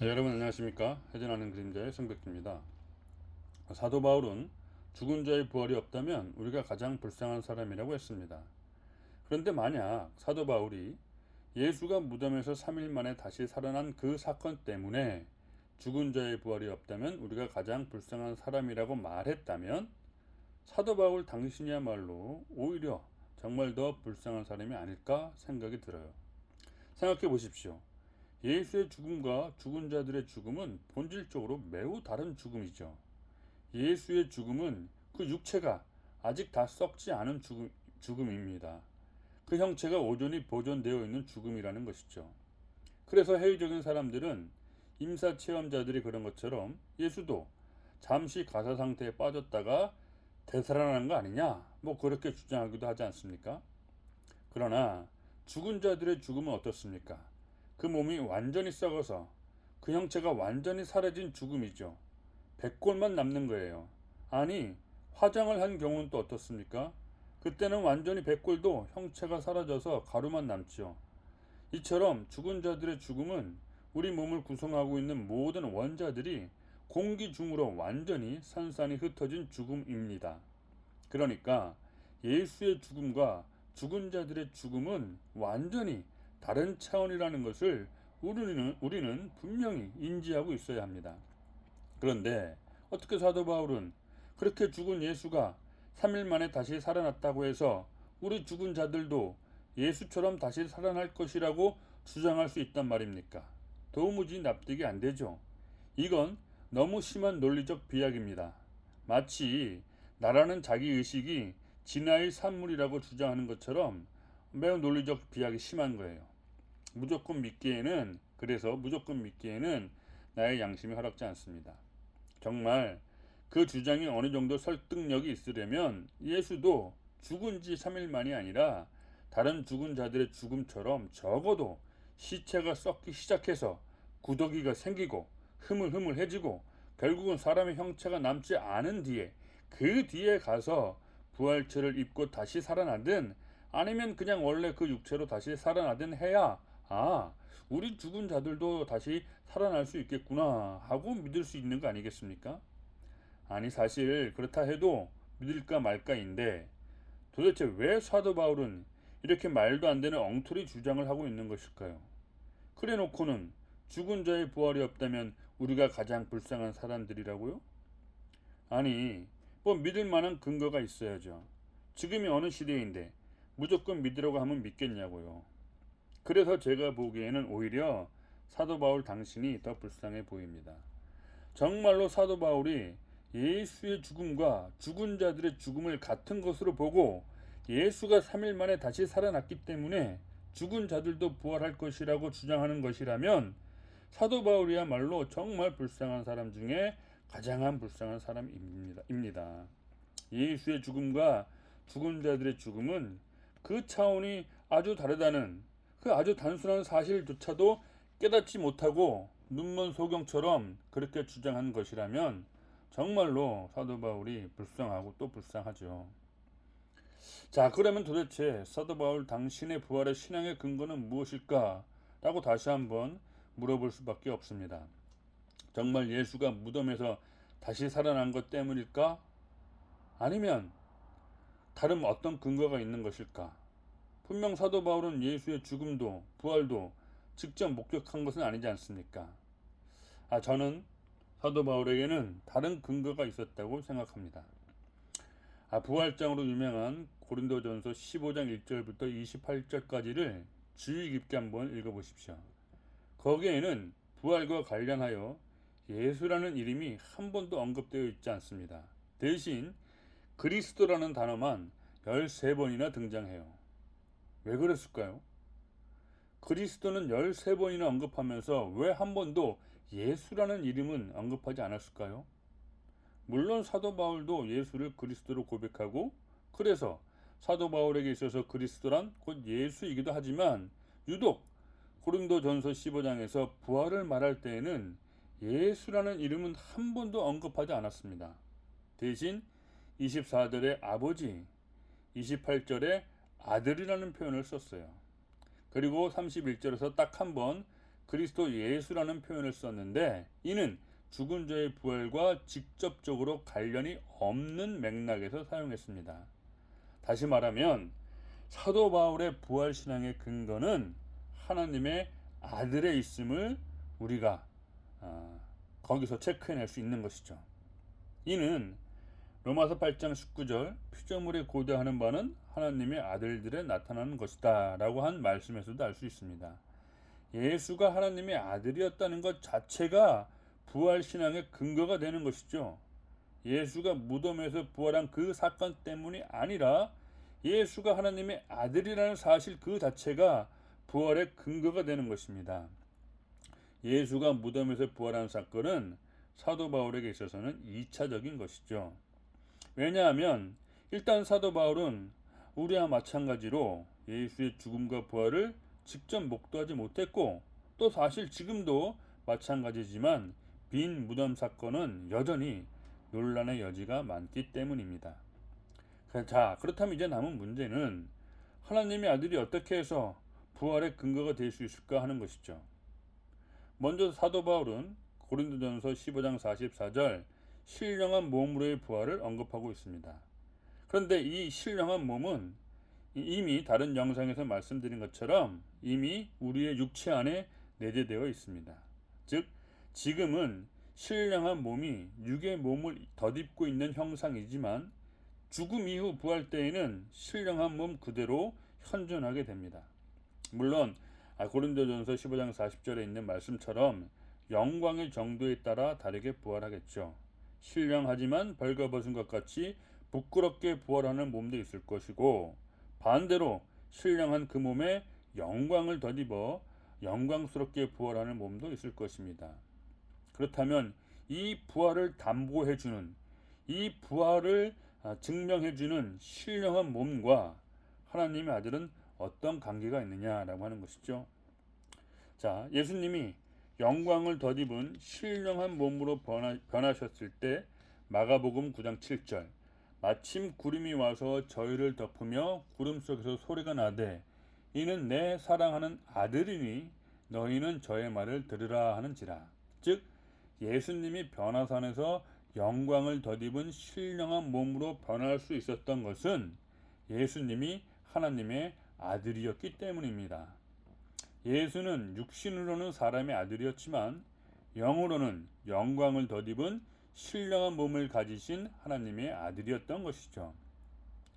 네, 여러분 안녕하십니까 해전하는 그림자의 성백입니다 사도 바울은 죽은 자의 부활이 없다면 우리가 가장 불쌍한 사람이라고 했습니다 그런데 만약 사도 바울이 예수가 무덤에서 3일 만에 다시 살아난 그 사건 때문에 죽은 자의 부활이 없다면 우리가 가장 불쌍한 사람이라고 말했다면 사도 바울 당신이야말로 오히려 정말 더 불쌍한 사람이 아닐까 생각이 들어요. 생각해 보십시오. 예수의 죽음과 죽은 자들의 죽음은 본질적으로 매우 다른 죽음이죠. 예수의 죽음은 그 육체가 아직 다 썩지 않은 죽음, 죽음입니다. 그 형체가 오존히 보존되어 있는 죽음이라는 것이죠. 그래서 회의적인 사람들은 임사 체험자들이 그런 것처럼 예수도 잠시 가사 상태에 빠졌다가 되살아난 거 아니냐? 뭐 그렇게 주장하기도 하지 않습니까? 그러나 죽은 자들의 죽음은 어떻습니까? 그 몸이 완전히 썩어서 그 형체가 완전히 사라진 죽음이죠. 백골만 남는 거예요. 아니, 화장을 한 경우는 또 어떻습니까? 그때는 완전히 백골도 형체가 사라져서 가루만 남죠. 이처럼 죽은 자들의 죽음은 우리 몸을 구성하고 있는 모든 원자들이 공기 중으로 완전히 산산이 흩어진 죽음입니다. 그러니까 예수의 죽음과 죽은 자들의 죽음은 완전히 다른 차원이라는 것을 우리는, 우리는 분명히 인지하고 있어야 합니다. 그런데 어떻게 사도 바울은 그렇게 죽은 예수가 3일 만에 다시 살아났다고 해서 우리 죽은 자들도 예수처럼 다시 살아날 것이라고 주장할 수 있단 말입니까? 도무지 납득이 안 되죠. 이건 너무 심한 논리적 비약입니다. 마치 나라는 자기 의식이 진화의 산물이라고 주장하는 것처럼 매우 논리적 비약이 심한 거예요. 무조건 믿기에는 그래서 무조건 믿기에는 나의 양심이 허락지 않습니다. 정말 그 주장이 어느 정도 설득력이 있으려면 예수도 죽은 지 3일 만이 아니라 다른 죽은 자들의 죽음처럼 적어도 시체가 썩기 시작해서 구더기가 생기고 흐물흐물해지고 결국은 사람의 형체가 남지 않은 뒤에 그 뒤에 가서 부활체를 입고 다시 살아나든 아니면 그냥 원래 그 육체로 다시 살아나든 해야 아 우리 죽은 자들도 다시 살아날 수 있겠구나 하고 믿을 수 있는 거 아니겠습니까? 아니 사실 그렇다 해도 믿을까 말까인데 도대체 왜 사도 바울은 이렇게 말도 안 되는 엉터리 주장을 하고 있는 것일까요? 그래 놓고는 죽은 자의 부활이 없다면 우리가 가장 불쌍한 사람들이라고요? 아니 뭐 믿을 만한 근거가 있어야죠. 지금이 어느 시대인데 무조건 믿으라고 하면 믿겠냐고요. 그래서 제가 보기에는 오히려 사도 바울 당신이 더 불쌍해 보입니다. 정말로 사도 바울이 예수의 죽음과 죽은 자들의 죽음을 같은 것으로 보고 예수가 3일 만에 다시 살아났기 때문에 죽은 자들도 부활할 것이라고 주장하는 것이라면 사도 바울이야말로 정말 불쌍한 사람 중에 가장 불쌍한 사람입니다. 예수의 죽음과 죽은 자들의 죽음은 그 차원이 아주 다르다는 그 아주 단순한 사실조차도 깨닫지 못하고 눈먼 소경처럼 그렇게 주장한 것이라면 정말로 사도 바울이 불쌍하고 또 불쌍하죠. 자, 그러면 도대체 사도 바울 당신의 부활의 신앙의 근거는 무엇일까? 라고 다시 한번 물어볼 수밖에 없습니다. 정말 예수가 무덤에서 다시 살아난 것 때문일까? 아니면 다른 어떤 근거가 있는 것일까? 분명 사도 바울은 예수의 죽음도 부활도 직접 목격한 것은 아니지 않습니까? 아, 저는 사도 바울에게는 다른 근거가 있었다고 생각합니다. 아, 부활장으로 유명한 고린도전서 15장 1절부터 28절까지를 주의 깊게 한번 읽어보십시오. 거기에는 부활과 관련하여 예수라는 이름이 한 번도 언급되어 있지 않습니다. 대신 그리스도라는 단어만 13번이나 등장해요. 왜 그랬을까요? 그리스도는 13번이나 언급하면서 왜 한 번도 예수라는 이름은 언급하지 않았을까요? 물론 사도 바울도 예수를 그리스도로 고백하고 그래서 사도 바울에게 있어서 그리스도란 곧 예수이기도 하지만 유독 고린도 전서 15장에서 부활을 말할 때에는 예수라는 이름은 한 번도 언급하지 않았습니다. 대신 24절에 아버지, 28절에 아들이라는 표현을 썼어요. 그리고 31절에서 딱 한 번 그리스도 예수라는 표현을 썼는데 이는 죽은 자의 부활과 직접적으로 관련이 없는 맥락에서 사용했습니다. 다시 말하면 사도 바울의 부활 신앙의 근거는 하나님의 아들에 있음을 우리가 아, 거기서 체크해낼 수 있는 것이죠. 이는 로마서 8장 19절 피조물에 고대하는 바는 하나님의 아들들에 나타나는 것이다 라고 한 말씀에서도 알 수 있습니다. 예수가 하나님의 아들이었다는 것 자체가 부활 신앙의 근거가 되는 것이죠. 예수가 무덤에서 부활한 그 사건 때문이 아니라 예수가 하나님의 아들이라는 사실 그 자체가 부활의 근거가 되는 것입니다. 예수가 무덤에서 부활한 사건은 사도 바울에게 있어서는 2차적인 것이죠. 왜냐하면 일단 사도 바울은 우리와 마찬가지로 예수의 죽음과 부활을 직접 목도하지 못했고 또 사실 지금도 마찬가지지만 빈 무덤 사건은 여전히 논란의 여지가 많기 때문입니다. 자, 그렇다면 이제 남은 문제는 하나님의 아들이 어떻게 해서 부활의 근거가 될 수 있을까 하는 것이죠. 먼저 사도 바울은 고린도전서 15장 44절 신령한 몸으로의 부활을 언급하고 있습니다. 그런데 이 신령한 몸은 이미 다른 영상에서 말씀드린 것처럼 이미 우리의 육체 안에 내재되어 있습니다. 즉 지금은 신령한 몸이 육의 몸을 덧입고 있는 형상이지만 죽음 이후 부활 때에는 신령한 몸 그대로 현존하게 됩니다. 물론 아, 고린도전서 15장 40절에 있는 말씀처럼 영광의 정도에 따라 다르게 부활하겠죠. 신령하지만 벌거벗은 것 같이 부끄럽게 부활하는 몸도 있을 것이고 반대로 신령한 그 몸에 영광을 덧입어 영광스럽게 부활하는 몸도 있을 것입니다. 그렇다면 이 부활을 담보해 주는 이 부활을 아, 증명해 주는 신령한 몸과 하나님의 아들은 어떤 관계가 있느냐라고 하는 것이죠. 자, 예수님이 영광을 덧입은 신령한 몸으로 변하, 변하 셨을 때 마가복음 9장 7절 마침 구름이 와서 저희를 덮으며 구름 속에서 소리가 나되 이는 내 사랑하는 아들이니 너희는 저의 말을 들으라 하는지라 즉 예수님이 변화산에서 영광을 덧입은 신령한 몸으로 변할 수 있었던 것은 예수님이 하나님의 아들이었기 때문입니다. 예수는 육신으로는 사람의 아들이었지만 영으로는 영광을 덧입은 신령한 몸을 가지신 하나님의 아들이었던 것이죠.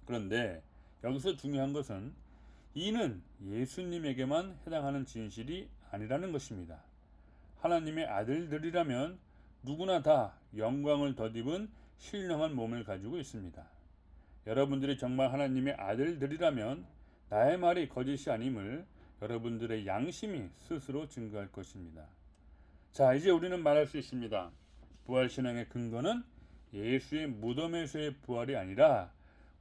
그런데 여기서 중요한 것은 이는 예수님에게만 해당하는 진실이 아니라는 것입니다. 하나님의 아들들이라면 누구나 다 영광을 덧입은 신령한 몸을 가지고 있습니다. 여러분들이 정말 하나님의 아들들이라면 나의 말이 거짓이 아님을 여러분들의 양심이 스스로 증거할 것입니다. 자, 이제 우리는 말할 수 있습니다. 부활 신앙의 근거는 예수의 무덤에서의 부활이 아니라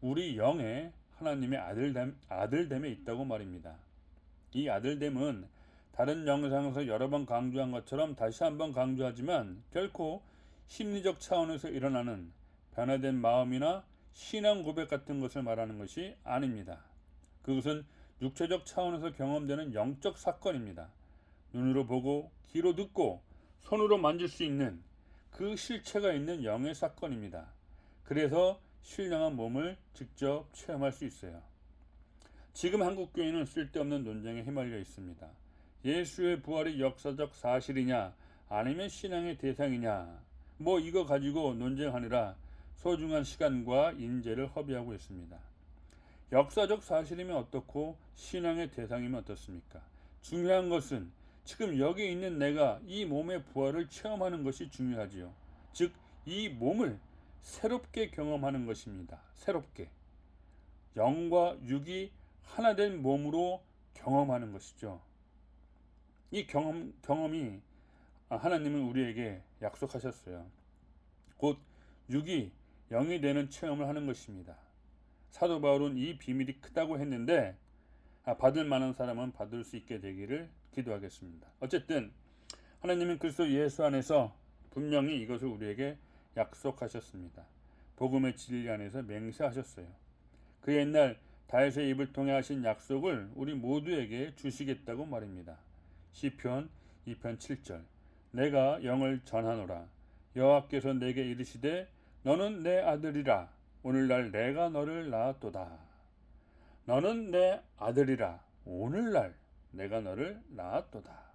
우리 영의 하나님의 아들됨, 아들됨에 있다고 말입니다. 이 아들됨은 다른 영상에서 여러 번 강조한 것처럼 다시 한번 강조하지만 결코 심리적 차원에서 일어나는 변화된 마음이나 신앙 고백 같은 것을 말하는 것이 아닙니다. 그것은 육체적 차원에서 경험되는 영적 사건입니다. 눈으로 보고 귀로 듣고 손으로 만질 수 있는 그 실체가 있는 영의 사건입니다. 그래서 신령한 몸을 직접 체험할 수 있어요. 지금 한국 교회는 쓸데없는 논쟁에 휘말려 있습니다. 예수의 부활이 역사적 사실이냐 아니면 신앙의 대상이냐 뭐 이거 가지고 논쟁하느라 소중한 시간과 인재를 허비하고 있습니다. 역사적 사실이면 어떻고 신앙의 대상이면 어떻습니까? 중요한 것은 지금 여기 있는 내가 이 몸의 부활을 체험하는 것이 중요하지요. 즉, 이 몸을 새롭게 경험하는 것입니다. 새롭게. 영과 육이 하나 된 몸으로 경험하는 것이죠. 이 경험, 경험이 하나님은 우리에게 약속하셨어요. 곧 육이 영이 되는 체험을 하는 것입니다. 사도 바울은 이 비밀이 크다고 했는데 아, 받을 만한 사람은 받을 수 있게 되기를 기도하겠습니다. 어쨌든 하나님은 그리스도 예수 안에서 분명히 이것을 우리에게 약속하셨습니다. 복음의 진리 안에서 맹세하셨어요. 그 옛날 다윗의 입을 통해 하신 약속을 우리 모두에게 주시겠다고 말입니다. 시편 2편 7절 내가 영을 전하노라 여호와께서 내게 이르시되 너는 내 아들이라 오늘날 내가 너를 낳았도다 너는 내 아들이라 오늘날 내가 너를 낳았도다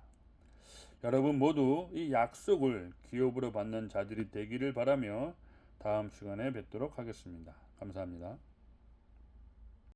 여러분 모두 이 약속을 기업으로 받는 자들이 되기를 바라며 다음 시간에 뵙도록 하겠습니다. 감사합니다.